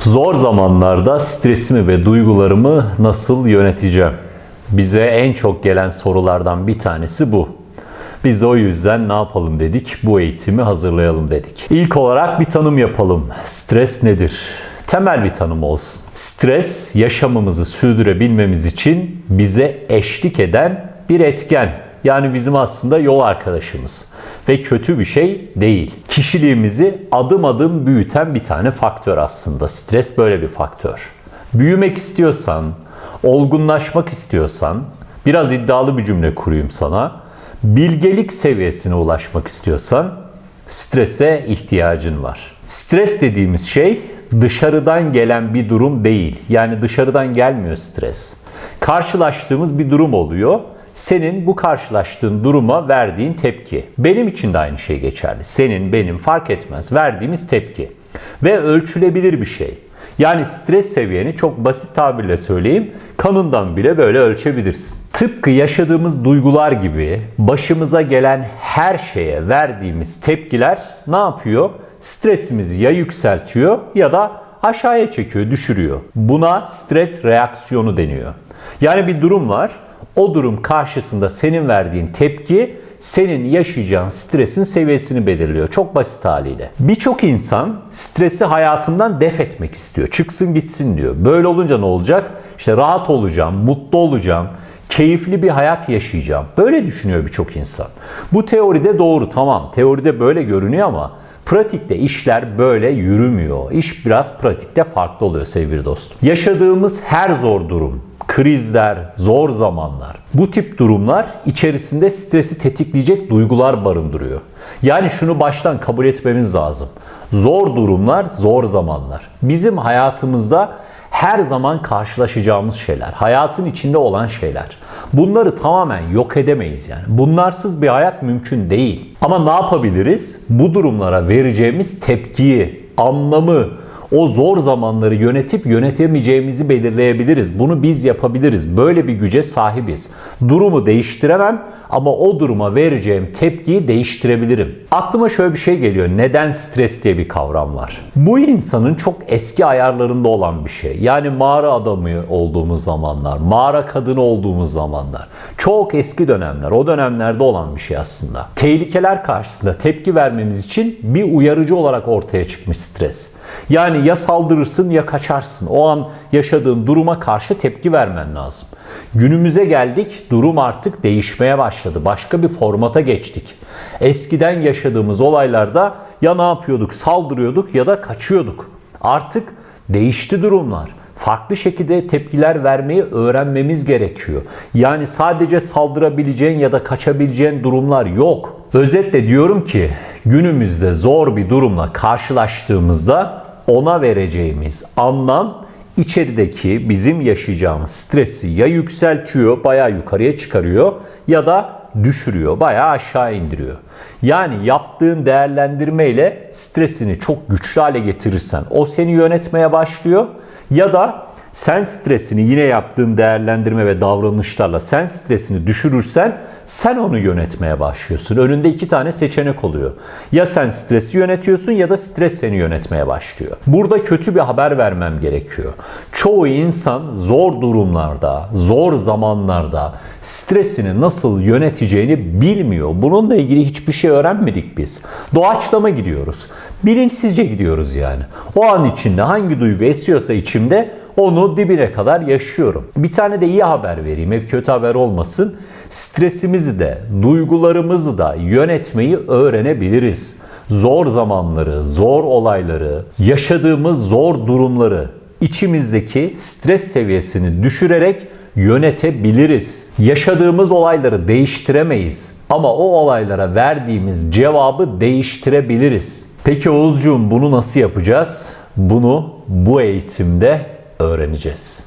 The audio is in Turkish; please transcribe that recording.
Zor zamanlarda stresimi ve duygularımı nasıl yöneteceğim? Bize en çok gelen sorulardan bir tanesi bu. Biz o yüzden ne yapalım dedik? Bu eğitimi hazırlayalım dedik. İlk olarak bir tanım yapalım. Stres nedir? Temel bir tanım olsun. Stres yaşamımızı sürdürebilmemiz için bize eşlik eden bir etken. Yani bizim aslında yol arkadaşımız ve kötü bir şey değil. Kişiliğimizi adım adım büyüten bir tane faktör aslında. Stres böyle bir faktör. Büyümek istiyorsan, olgunlaşmak istiyorsan, biraz iddialı bir cümle kurayım sana. Bilgelik seviyesine ulaşmak istiyorsan strese ihtiyacın var. Stres dediğimiz şey dışarıdan gelen bir durum değil. Yani dışarıdan gelmiyor stres. Karşılaştığımız bir durum oluyor senin bu karşılaştığın duruma verdiğin tepki. Benim için de aynı şey geçerli. Senin, benim fark etmez. Verdiğimiz tepki. Ve ölçülebilir bir şey. Yani stres seviyeni çok basit tabirle söyleyeyim. Kanından bile böyle ölçebilirsin. Tıpkı yaşadığımız duygular gibi başımıza gelen her şeye verdiğimiz tepkiler ne yapıyor? Stresimizi ya yükseltiyor ya da aşağıya çekiyor, düşürüyor. Buna stres reaksiyonu deniyor. Yani bir durum var. O durum karşısında senin verdiğin tepki senin yaşayacağın stresin seviyesini belirliyor. Çok basit haliyle. Birçok insan stresi hayatından def etmek istiyor. Çıksın gitsin diyor. Böyle olunca ne olacak? İşte rahat olacağım, mutlu olacağım, keyifli bir hayat yaşayacağım. Böyle düşünüyor birçok insan. Bu teoride doğru tamam. Teoride böyle görünüyor ama pratikte işler böyle yürümüyor. İş biraz pratikte farklı oluyor sevgili dostum. Yaşadığımız her zor durum, krizler, zor zamanlar. Bu tip durumlar içerisinde stresi tetikleyecek duygular barındırıyor. Yani şunu baştan kabul etmemiz lazım. Zor durumlar, zor zamanlar. Bizim hayatımızda her zaman karşılaşacağımız şeyler, hayatın içinde olan şeyler. Bunları tamamen yok edemeyiz yani. Bunlarsız bir hayat mümkün değil. Ama ne yapabiliriz? Bu durumlara vereceğimiz tepkiyi, anlamı, o zor zamanları yönetip yönetemeyeceğimizi belirleyebiliriz. Bunu biz yapabiliriz. Böyle bir güce sahibiz. Durumu değiştiremem ama o duruma vereceğim tepkiyi değiştirebilirim. Aklıma şöyle bir şey geliyor. Neden stres diye bir kavram var. Bu insanın çok eski ayarlarında olan bir şey. Yani mağara adamı olduğumuz zamanlar, mağara kadını olduğumuz zamanlar. Çok eski dönemler, o dönemlerde olan bir şey aslında. Tehlikeler karşısında tepki vermemiz için bir uyarıcı olarak ortaya çıkmış stres. Yani ya saldırırsın ya kaçarsın. O an yaşadığın duruma karşı tepki vermen lazım. Günümüze geldik, durum artık değişmeye başladı. Başka bir formata geçtik. Eskiden yaşadığımız olaylarda ya ne yapıyorduk? Saldırıyorduk ya da kaçıyorduk. Artık değişti durumlar farklı şekilde tepkiler vermeyi öğrenmemiz gerekiyor. Yani sadece saldırabileceğin ya da kaçabileceğin durumlar yok. Özetle diyorum ki günümüzde zor bir durumla karşılaştığımızda ona vereceğimiz anlam içerideki bizim yaşayacağımız stresi ya yükseltiyor, bayağı yukarıya çıkarıyor ya da düşürüyor, bayağı aşağı indiriyor. Yani yaptığın değerlendirmeyle stresini çok güçlü hale getirirsen o seni yönetmeye başlıyor ya da sen stresini yine yaptığın değerlendirme ve davranışlarla sen stresini düşürürsen sen onu yönetmeye başlıyorsun. Önünde iki tane seçenek oluyor. Ya sen stresi yönetiyorsun ya da stres seni yönetmeye başlıyor. Burada kötü bir haber vermem gerekiyor. Çoğu insan zor durumlarda, zor zamanlarda stresini nasıl yöneteceğini bilmiyor. Bununla ilgili hiçbir şey öğrenmedik biz. Doğaçlama gidiyoruz. Bilinçsizce gidiyoruz yani. O an içinde hangi duygu esiyorsa içimde onu dibine kadar yaşıyorum. Bir tane de iyi haber vereyim. Hep kötü haber olmasın. Stresimizi de, duygularımızı da yönetmeyi öğrenebiliriz. Zor zamanları, zor olayları, yaşadığımız zor durumları içimizdeki stres seviyesini düşürerek yönetebiliriz. Yaşadığımız olayları değiştiremeyiz ama o olaylara verdiğimiz cevabı değiştirebiliriz. Peki Oğuzcuğum bunu nasıl yapacağız? Bunu bu eğitimde öğreneceğiz.